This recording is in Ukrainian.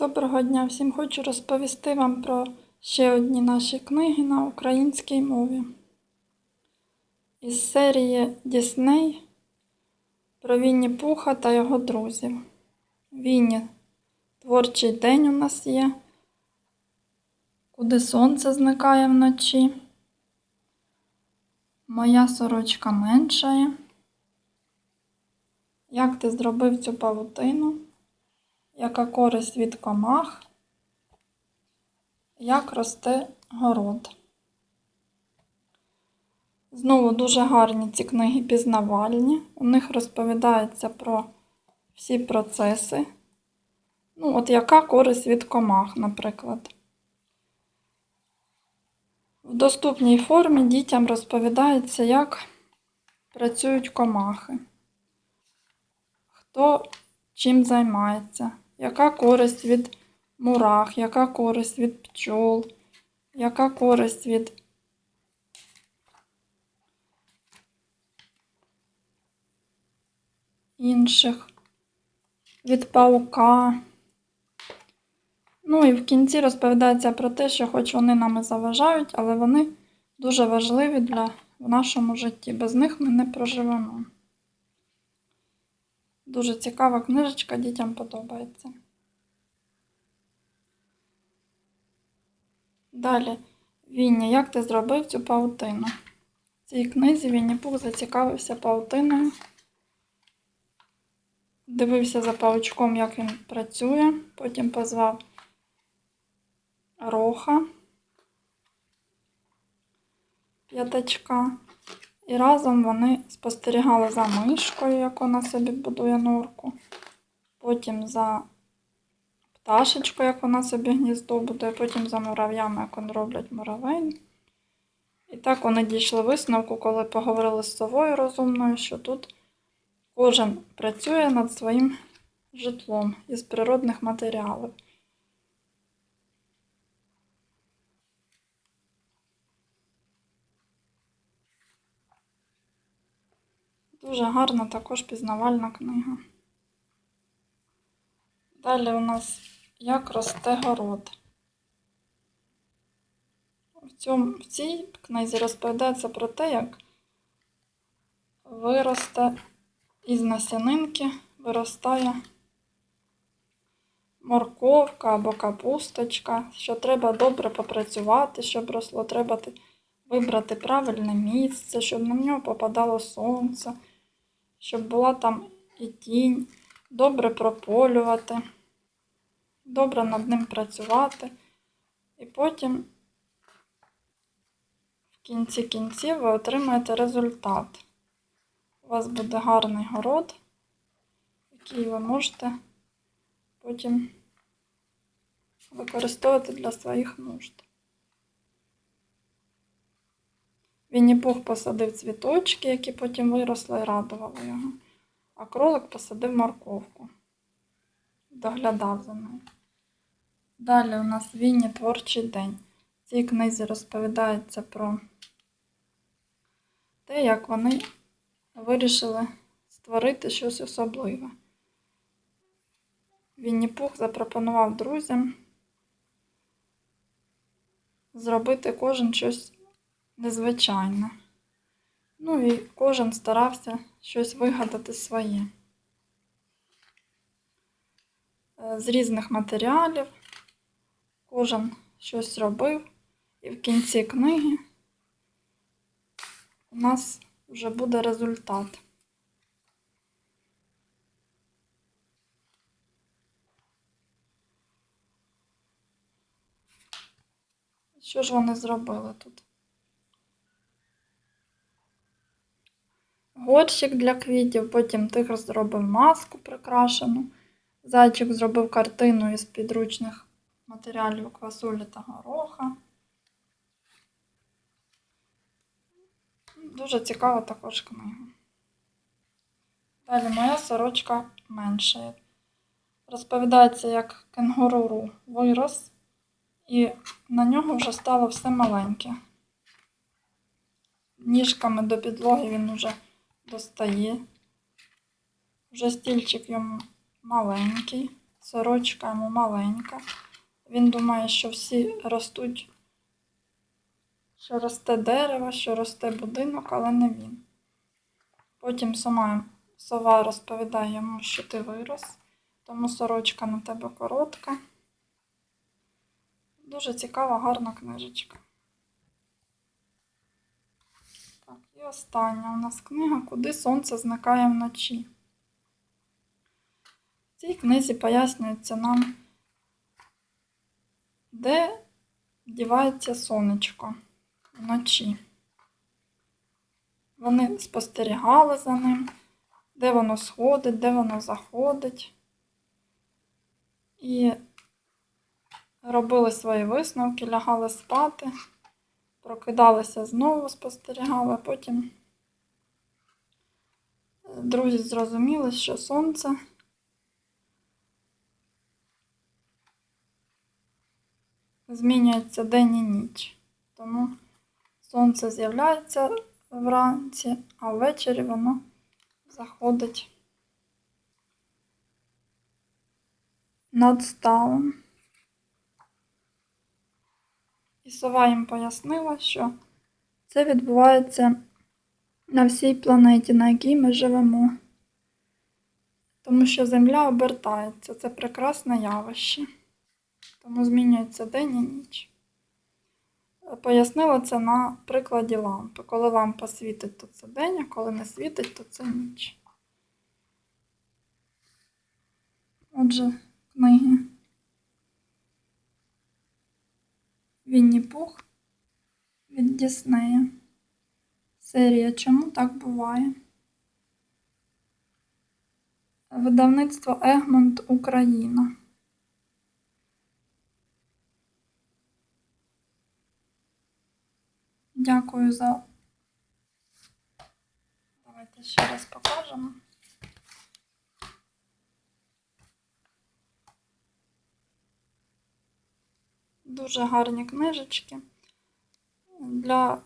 Доброго дня всім! Хочу розповісти вам про ще одні наші книги на українській мові. Із серії Дісней про Вінні Пуха та його друзів. Вінні творчий день у нас є, куди сонце зникає вночі. Моя сорочка меншає. Як ти зробив цю павутину? Яка користь від комах? Як росте город? Знову дуже гарні ці книги пізнавальні. У них розповідається про всі процеси. Ну, от яка користь від комах, наприклад. В доступній формі дітям розповідається, як працюють комахи. Хто чим займається, яка користь від мурах, яка користь від пчол, яка користь від інших, від паука. Ну і в кінці розповідається про те, що хоч вони нам і заважають, але вони дуже важливі для в нашому житті. Без них ми не проживемо. Дуже цікава книжечка, дітям подобається. Далі, Вінні, як ти зробив цю паутину? В цій книзі Вінні Пух зацікавився паутиною. Дивився за паучком, як він працює, потім позвав Роха, п'ятачка. І разом вони спостерігали за мишкою, як вона собі будує норку. Потім за пташечкою, як вона собі гніздо будує, потім за мурав'ями, як вони роблять муравей. І так вони дійшли висновку, коли поговорили з совою розумною, що тут кожен працює над своїм житлом із природних матеріалів. Дуже гарна також пізнавальна книга. Далі у нас як росте город. В, цьому, в цій книзі розповідається про те, як виросте із насінинки, виростає морковка або капусточка, що треба добре попрацювати, щоб росло, треба вибрати правильне місце, щоб на нього попадало сонце щоб була там і тінь, добре прополювати, добре над ним працювати. І потім в кінці кінців ви отримаєте результат. У вас буде гарний город, який ви можете потім використовувати для своїх нужд. Вінні-Пух посадив цвіточки, які потім виросли і радували його. А кролик посадив морковку. Доглядав за нею. Далі у нас Вінні творчий день. В цій книзі розповідається про те, як вони вирішили створити щось особливе. Вінні-Пух запропонував друзям зробити кожен щось незвичайне. Ну і кожен старався щось вигадати своє. З різних матеріалів, кожен щось робив, і в кінці книги у нас вже буде результат. Що ж вони зробили тут? Горщик для квітів, потім тигр зробив маску прикрашену. Зайчик зробив картину із підручних матеріалів квасолі та гороха. Дуже цікава також книга. Далі моя сорочка менша. Розповідається, як кенгуру вирос, і на нього вже стало все маленьке. Ніжками до підлоги він уже достає. Вже стільчик йому маленький. Сорочка йому маленька. Він думає, що всі ростуть, що росте дерево, що росте будинок, але не він. Потім сама сова розповідає йому, що ти вирос, тому сорочка на тебе коротка. Дуже цікава, гарна книжечка. Так, і остання у нас книга Куди сонце зникає вночі. В цій книзі пояснюється нам, де дівається сонечко вночі. Вони спостерігали за ним, де воно сходить, де воно заходить. І робили свої висновки, лягали спати, прокидалися знову, спостерігали, а потім е, друзі зрозуміли, що сонце змінюється день і ніч. Тому сонце з'являється вранці, а ввечері воно заходить над ставом. І сова їм пояснила, що це відбувається на всій планеті, на якій ми живемо. Тому що Земля обертається, це прекрасне явище. Тому змінюється день і ніч. Пояснила це на прикладі лампи. Коли лампа світить, то це день, а коли не світить, то це ніч. Отже, книги. Пух від Діснея. Серія Чому так буває? Видавництво Егмонт Україна. Дякую за. Давайте ще раз покажемо. Дуже гарні книжечки. Для